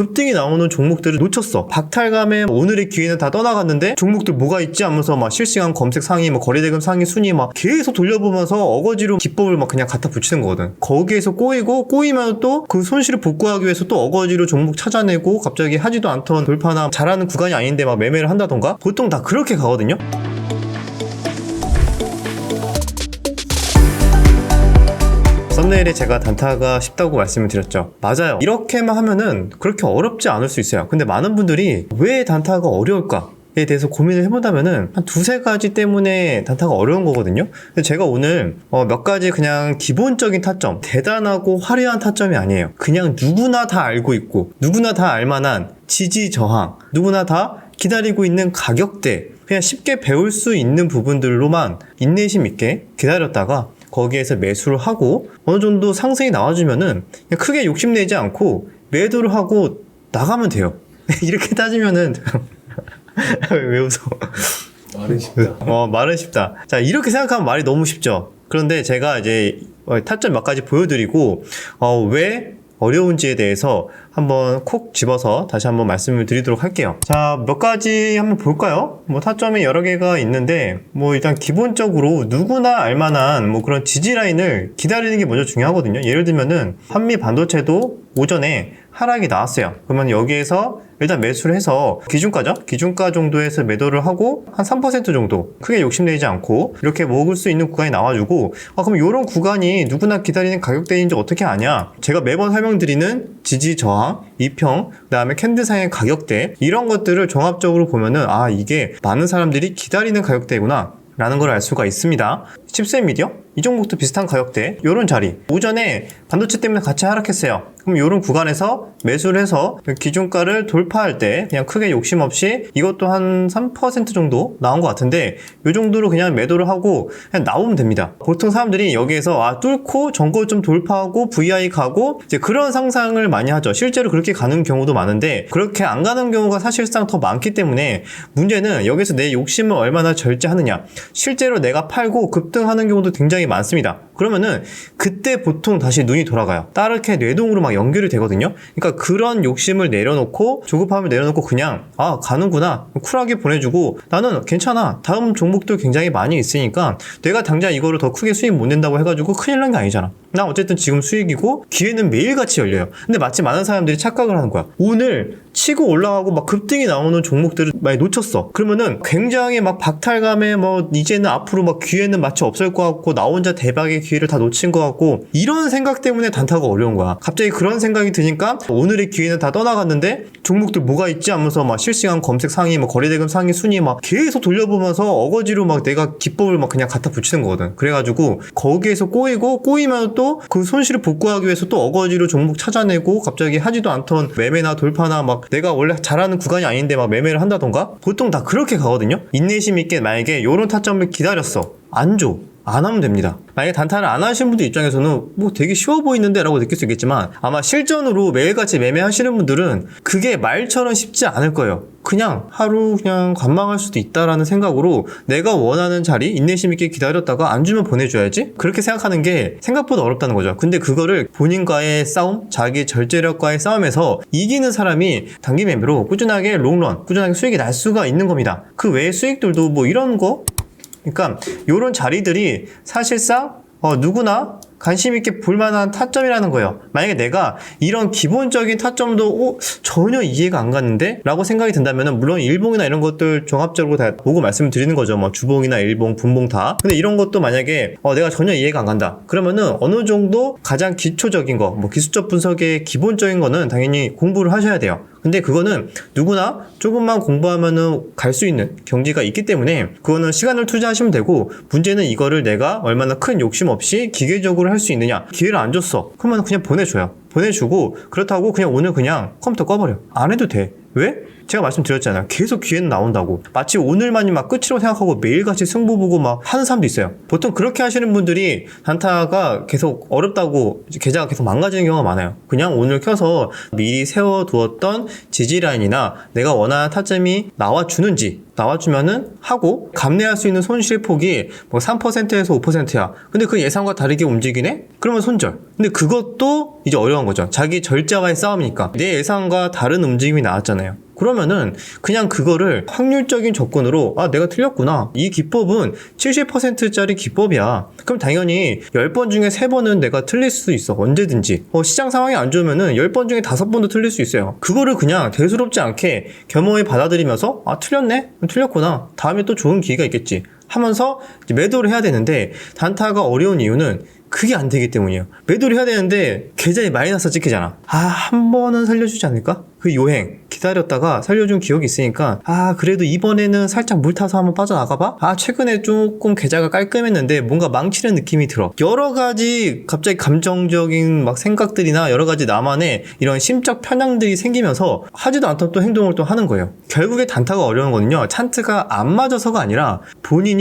급등이 나오는 종목들을 놓쳤어. 박탈감에 오늘의 기회는 다 떠나갔는데 종목들 뭐가 있지 하면서 막 실시간 검색 상위, 뭐 거래대금 상위 순위 막 계속 돌려보면서 어거지로 기법을 막 그냥 갖다 붙이는 거거든. 거기에서 꼬이고 꼬이면 또 그 손실을 복구하기 위해서 또 어거지로 종목 찾아내고 갑자기 하지도 않던 돌파나 잘하는 구간이 아닌데 막 매매를 한다던가 보통 다 그렇게 가거든요. 썸네일에 제가 단타가 쉽다고 말씀을 드렸죠. 맞아요. 이렇게만 하면은 그렇게 어렵지 않을 수 있어요. 근데 많은 분들이 왜 단타가 어려울까? 에 대해서 고민을 해본다면은 한 두세 가지 때문에 단타가 어려운 거거든요. 근데 제가 오늘 어, 몇 가지 그냥 기본적인 타점, 대단하고 화려한 타점이 아니에요. 그냥 누구나 다 알고 있고 누구나 다 알만한 지지 저항, 누구나 다 기다리고 있는 가격대, 그냥 쉽게 배울 수 있는 부분들로만 인내심 있게 기다렸다가 거기에서 매수를 하고 어느 정도 상승이 나와주면은 크게 욕심내지 않고 매도를 하고 나가면 돼요. 이렇게 따지면은 왜 웃어? 말은 쉽다. 어, 말은 쉽다. 자, 이렇게 생각하면 말이 너무 쉽죠. 그런데 제가 이제 어, 타점 몇 가지 보여드리고, 어, 왜 어려운지에 대해서 한번 콕 집어서 다시 한번 말씀을 드리도록 할게요. 자, 몇 가지 한번 볼까요? 뭐 타점이 여러 개가 있는데, 뭐 일단 기본적으로 누구나 알만한 뭐 그런 지지 라인을 기다리는 게 먼저 중요하거든요. 예를 들면은 한미 반도체도 오전에 하락이 나왔어요. 그러면 여기에서 일단 매수를 해서 기준가죠? 기준가 정도에서 매도를 하고 한 3% 정도 크게 욕심내지 않고 이렇게 먹을 수 있는 구간이 나와주고 아 그럼 이런 구간이 누구나 기다리는 가격대인지 어떻게 아냐? 제가 매번 설명드리는 지지 저항, 이평, 그다음에 캔들상의 가격대 이런 것들을 종합적으로 보면은 아 이게 많은 사람들이 기다리는 가격대구나. 라는 걸 알 수가 있습니다. 칩셋 미디어? 이 종목도 비슷한 가격대, 요런 자리. 오전에 반도체 때문에 같이 하락했어요. 그럼 요런 구간에서 매수를 해서 기준가를 돌파할 때 그냥 크게 욕심 없이 이것도 한 3% 정도 나온 것 같은데 요 정도로 그냥 매도를 하고 그냥 나오면 됩니다. 보통 사람들이 여기에서 아 뚫고 전고점 돌파하고 VI 가고 이제 그런 상상을 많이 하죠. 실제로 그렇게 가는 경우도 많은데 그렇게 안 가는 경우가 사실상 더 많기 때문에 문제는 여기서 내 욕심을 얼마나 절제하느냐. 실제로 내가 팔고 급등하는 경우도 굉장히 많습니다. 그러면은 그때 보통 다시 눈이 돌아가요. 따르게 뇌동으로 막 연결이 되거든요. 그러니까 그런 욕심을 내려놓고 조급함을 내려놓고 그냥 아 가는구나 쿨하게 보내주고 나는 괜찮아 다음 종목도 굉장히 많이 있으니까 내가 당장 이거를 더 크게 수익 못 낸다고 해가지고 큰일 난 게 아니잖아. 나 어쨌든 지금 수익이고 기회는 매일같이 열려요. 근데 마치 많은 사람들이 착각을 하는 거야. 오늘 치고 올라가고 막 급등이 나오는 종목들을 많이 놓쳤어. 그러면은 굉장히 막 박탈감에 뭐 이제는 앞으로 막 기회는 마치 없을 것 같고 나 혼자 대박의 기회를 다 놓친 것 같고 이런 생각 때문에 단타가 어려운 거야. 갑자기 그런 생각이 드니까 오늘의 기회는 다 떠나갔는데 종목들 뭐가 있지 하면서 막 실시간 검색 상위 뭐 거래대금 상위 순위 막 계속 돌려보면서 어거지로 막 내가 기법을 막 그냥 갖다 붙이는 거거든. 그래가지고 거기에서 꼬이고 꼬이면 또 그 손실을 복구하기 위해서 또 어거지로 종목 찾아내고 갑자기 하지도 않던 매매나 돌파나 막 내가 원래 잘하는 구간이 아닌데 막 매매를 한다던가 보통 다 그렇게 가거든요. 인내심 있게 만약에 요런 타점을 기다렸어. 안 줘. 안 하면 됩니다. 만약에 단타를 안 하시는 분들 입장에서는 뭐 되게 쉬워 보이는데 라고 느낄 수 있겠지만 아마 실전으로 매일같이 매매하시는 분들은 그게 말처럼 쉽지 않을 거예요. 그냥 하루 그냥 관망할 수도 있다라는 생각으로 내가 원하는 자리 인내심 있게 기다렸다가 안 주면 보내줘야지 그렇게 생각하는 게 생각보다 어렵다는 거죠. 근데 그거를 본인과의 싸움, 자기 절제력과의 싸움에서 이기는 사람이 단기 매매로 꾸준하게 롱런, 꾸준하게 수익이 날 수가 있는 겁니다. 그 외의 수익들도 뭐 이런 거 그러니까 이런 자리들이 사실상 어, 누구나 관심 있게 볼 만한 타점이라는 거예요. 만약에 내가 이런 기본적인 타점도 어, 전혀 이해가 안 갔는데? 라고 생각이 든다면 물론 일봉이나 이런 것들 종합적으로 다 보고 말씀을 드리는 거죠. 뭐 주봉이나 일봉, 분봉 다. 근데 이런 것도 만약에 어, 내가 전혀 이해가 안 간다. 그러면은 어느 정도 가장 기초적인 거, 뭐 기술적 분석의 기본적인 거는 당연히 공부를 하셔야 돼요. 근데 그거는 누구나 조금만 공부하면은 갈 수 있는 경지가 있기 때문에 그거는 시간을 투자하시면 되고 문제는 이거를 내가 얼마나 큰 욕심 없이 기계적으로 할 수 있느냐? 기회를 안 줬어. 그러면 그냥 보내줘요. 보내주고 그렇다고 그냥 오늘 그냥 컴퓨터 꺼버려. 안 해도 돼 왜? 제가 말씀드렸잖아요. 계속 기회는 나온다고. 마치 오늘만이 막 끝이라고 생각하고 매일같이 승부 보고 막 하는 사람도 있어요. 보통 그렇게 하시는 분들이 단타가 계속 어렵다고 계좌가 계속 망가지는 경우가 많아요. 그냥 오늘 켜서 미리 세워두었던 지지라인이나 내가 원하는 타점이 나와주는지 나와주면은 하고 감내할 수 있는 손실 폭이 뭐 3%에서 5%야. 근데 그 예상과 다르게 움직이네? 그러면 손절. 근데 그것도 이제 어려운 거죠. 자기 절자와의 싸움이니까. 내 예상과 다른 움직임이 나왔잖아요. 그러면은 그냥 그거를 확률적인 조건으로 아 내가 틀렸구나. 이 기법은 70%짜리 기법이야. 그럼 당연히 10번 중에 3번은 내가 틀릴 수 있어. 언제든지. 어, 시장 상황이 안 좋으면은 10번 중에 5번도 틀릴 수 있어요. 그거를 그냥 대수롭지 않게 겸허히 받아들이면서 아 틀렸네? 틀렸구나. 다음에 또 좋은 기회가 있겠지 하면서 매도를 해야 되는데 단타가 어려운 이유는 그게 안 되기 때문이에요. 매도를 해야 되는데 계좌에 마이너스 찍히잖아. 아, 한 번은 살려주지 않을까? 그 요행 기다렸다가 살려준 기억이 있으니까 아 그래도 이번에는 살짝 물 타서 한번 빠져나가봐 아 최근에 조금 계좌가 깔끔했는데 뭔가 망치는 느낌이 들어 여러 가지 갑자기 감정적인 막 생각들이나 여러 가지 나만의 이런 심적 편향들이 생기면서 하지도 않던 또 행동을 또 하는 거예요 결국에 단타가 어려운 거는요 찬트가 안 맞아서가 아니라 본인이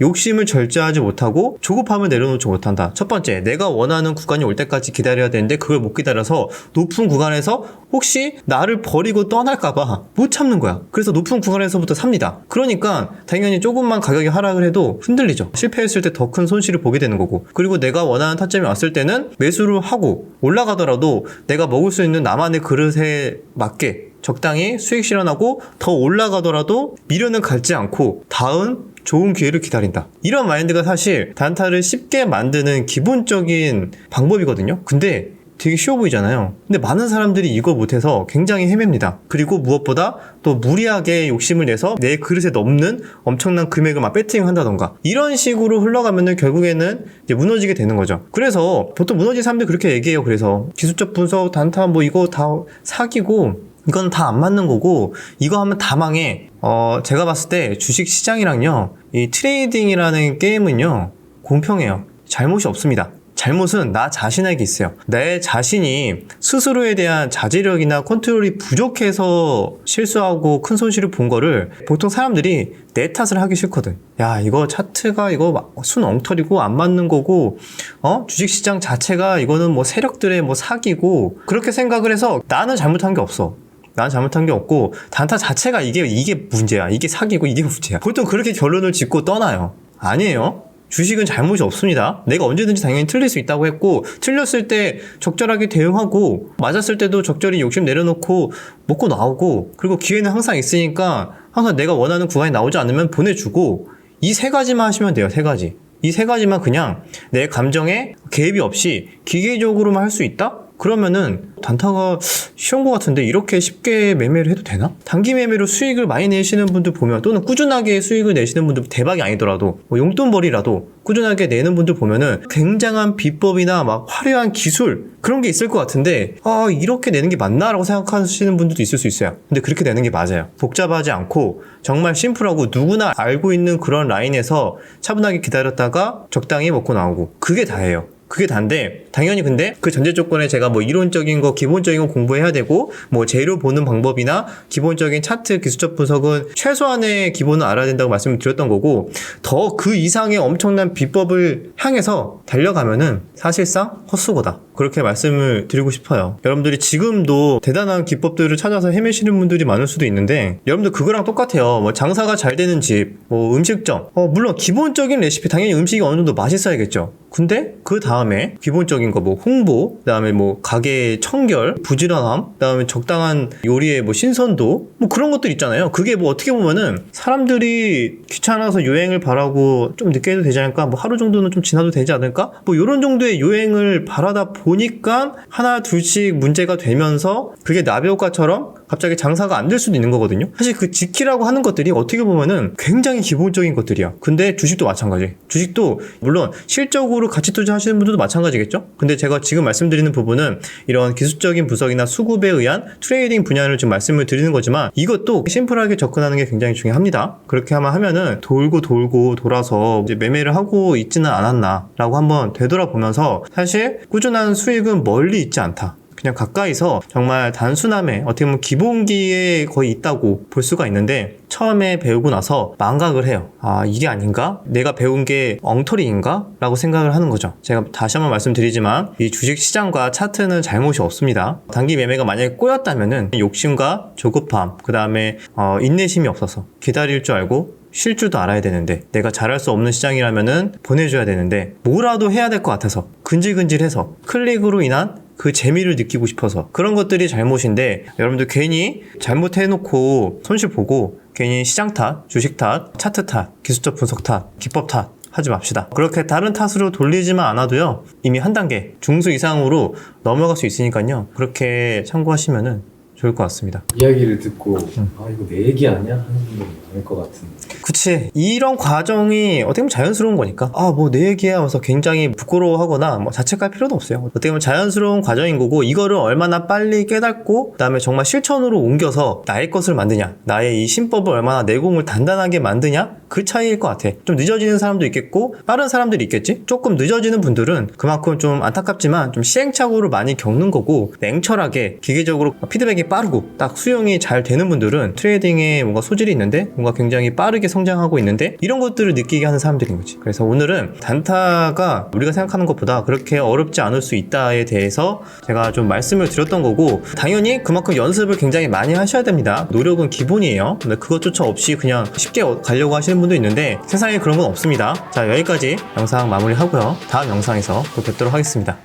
욕심을 절제하지 못하고 조급함을 내려놓지 못한다. 첫 번째, 내가 원하는 구간이 올 때까지 기다려야 되는데 그걸 못 기다려서 높은 구간에서 혹시 나를 버리고 떠날까봐 못 참는 거야. 그래서 높은 구간에서부터 삽니다. 그러니까 당연히 조금만 가격이 하락을 해도 흔들리죠. 실패했을 때 더 큰 손실을 보게 되는 거고. 그리고 내가 원하는 타점이 왔을 때는 매수를 하고 올라가더라도 내가 먹을 수 있는 나만의 그릇에 맞게 적당히 수익 실현하고 더 올라가더라도 미련은 갖지 않고 다음 좋은 기회를 기다린다. 이런 마인드가 사실 단타를 쉽게 만드는 기본적인 방법이거든요. 근데 되게 쉬워 보이잖아요. 근데 많은 사람들이 이거 못해서 굉장히 헤맵니다. 그리고 무엇보다 또 무리하게 욕심을 내서 내 그릇에 넘는 엄청난 금액을 막 배팅 한다던가 이런 식으로 흘러가면은 결국에는 이제 무너지게 되는 거죠. 그래서 보통 무너진 사람들 그렇게 얘기해요. 그래서 기술적 분석, 단타 뭐 이거 다 사기고 이건 다 안 맞는 거고 이거 하면 다 망해. 어 제가 봤을 때 주식 시장이랑요 이 트레이딩이라는 게임은요 공평해요. 잘못이 없습니다. 잘못은 나 자신에게 있어요. 내 자신이 스스로에 대한 자제력이나 컨트롤이 부족해서 실수하고 큰 손실을 본 거를 보통 사람들이 내 탓을 하기 싫거든. 야, 이거 차트가 이거 막순 엉터리고 안 맞는 거고, 어? 주식시장 자체가 이거는 뭐 세력들의 뭐 사기고, 그렇게 생각을 해서 나는 잘못한 게 없어. 나는 잘못한 게 없고, 단타 자체가 이게, 이게 문제야. 이게 사기고 이게 문제야. 보통 그렇게 결론을 짓고 떠나요. 아니에요. 주식은 잘못이 없습니다. 내가 언제든지 당연히 틀릴 수 있다고 했고, 틀렸을 때 적절하게 대응하고, 맞았을 때도 적절히 욕심 내려놓고, 먹고 나오고, 그리고 기회는 항상 있으니까, 항상 내가 원하는 구간이 나오지 않으면 보내주고, 이 세 가지만 하시면 돼요, 세 가지. 이 세 가지만 그냥 내 감정에 개입이 없이 기계적으로만 할 수 있다? 그러면은 단타가 쉬운 것 같은데 이렇게 쉽게 매매를 해도 되나? 단기 매매로 수익을 많이 내시는 분들 보면 또는 꾸준하게 수익을 내시는 분들 대박이 아니더라도 뭐 용돈벌이라도 꾸준하게 내는 분들 보면은 굉장한 비법이나 막 화려한 기술 그런 게 있을 것 같은데 아 이렇게 내는 게 맞나라고 생각하시는 분들도 있을 수 있어요. 근데 그렇게 내는 게 맞아요. 복잡하지 않고 정말 심플하고 누구나 알고 있는 그런 라인에서 차분하게 기다렸다가 적당히 먹고 나오고 그게 다예요. 그게 단데 당연히 근데 그 전제 조건에 제가 뭐 이론적인 거 기본적인 거 공부해야 되고 뭐 재료 보는 방법이나 기본적인 차트 기술적 분석은 최소한의 기본은 알아야 된다고 말씀을 드렸던 거고 더 그 이상의 엄청난 비법을 향해서 달려가면은 사실상 헛수고다. 그렇게 말씀을 드리고 싶어요. 여러분들이 지금도 대단한 기법들을 찾아서 헤매시는 분들이 많을 수도 있는데 여러분들 그거랑 똑같아요. 뭐 장사가 잘 되는 집 뭐 음식점. 어 물론 기본적인 레시피 당연히 음식이 어느 정도 맛있어야겠죠 근데 그 다음에 기본적인 거 뭐 홍보, 그다음에 뭐 가게 청결, 부지런함, 그다음에 적당한 요리의 뭐 신선도 뭐 그런 것들 있잖아요. 그게 뭐 어떻게 보면은 사람들이 귀찮아서 요행을 바라고 좀 늦게 해도 되지 않을까? 뭐 하루 정도는 좀 지나도 되지 않을까? 뭐 이런 정도의 요행을 바라다 보니까 하나 둘씩 문제가 되면서 그게 나비 효과처럼 갑자기 장사가 안 될 수도 있는 거거든요. 사실 그 지키라고 하는 것들이 어떻게 보면은 굉장히 기본적인 것들이야. 근데 주식도 마찬가지. 주식도 물론 실적으로 가치 투자하시는 분들도 마찬가지겠죠. 근데 제가 지금 말씀드리는 부분은 이런 기술적인 분석이나 수급에 의한 트레이딩 분야를 지금 말씀을 드리는 거지만 이것도 심플하게 접근하는 게 굉장히 중요합니다. 그렇게 하면 하면은 돌고 돌고 돌아서 이제 매매를 하고 있지는 않았나라고 한번 되돌아보면서 사실 꾸준한 수익은 멀리 있지 않다. 그냥 가까이서 정말 단순함에 어떻게 보면 기본기에 거의 있다고 볼 수가 있는데 처음에 배우고 나서 망각을 해요. 아, 이게 아닌가? 내가 배운 게 엉터리인가? 라고 생각을 하는 거죠. 제가 다시 한번 말씀드리지만 이 주식 시장과 차트는 잘못이 없습니다. 단기 매매가 만약에 꼬였다면은 욕심과 조급함, 그 다음에 어, 인내심이 없어서 기다릴 줄 알고 쉴 줄도 알아야 되는데 내가 잘할 수 없는 시장이라면은 보내줘야 되는데 뭐라도 해야 될 것 같아서 근질근질해서 클릭으로 인한 그 재미를 느끼고 싶어서 그런 것들이 잘못인데 여러분들 괜히 잘못해놓고 손실 보고 괜히 시장 탓, 주식 탓, 차트 탓, 기술적 분석 탓, 기법 탓 하지 맙시다. 그렇게 다른 탓으로 돌리지만 않아도요. 이미 한 단계 중수 이상으로 넘어갈 수 있으니까요. 그렇게 참고하시면은 좋을 것 같습니다. 이야기를 듣고 아 이거 내 얘기 아니야 하는 분들 많을 것 같은. 그치. 이런 과정이 어떻게 보면 자연스러운 거니까. 아, 뭐 내 얘기야 하면서 굉장히 부끄러워하거나 뭐 자책할 필요도 없어요. 어떻게 보면 자연스러운 과정인 거고 이거를 얼마나 빨리 깨닫고 그다음에 정말 실천으로 옮겨서 나의 것을 만드냐. 나의 이 신법을 얼마나 내공을 단단하게 만드냐. 그 차이일 것 같아. 좀 늦어지는 사람도 있겠고 빠른 사람들이 있겠지. 조금 늦어지는 분들은 그만큼 좀 안타깝지만 좀 시행착오를 많이 겪는 거고 냉철하게 기계적으로 피드백이 빠르고 딱 수용이 잘 되는 분들은 트레이딩에 뭔가 소질이 있는데 뭔가 굉장히 빠르게 성장하고 있는데 이런 것들을 느끼게 하는 사람들인 거지. 그래서 오늘은 단타가 우리가 생각하는 것보다 그렇게 어렵지 않을 수 있다에 대해서 제가 좀 말씀을 드렸던 거고 당연히 그만큼 연습을 굉장히 많이 하셔야 됩니다. 노력은 기본이에요. 근데 그것조차 없이 그냥 쉽게 어- 가려고 하시는 분도 있는데 세상에 그런 건 없습니다. 자 여기까지 영상 마무리하고요. 다음 영상에서 또 뵙도록 하겠습니다.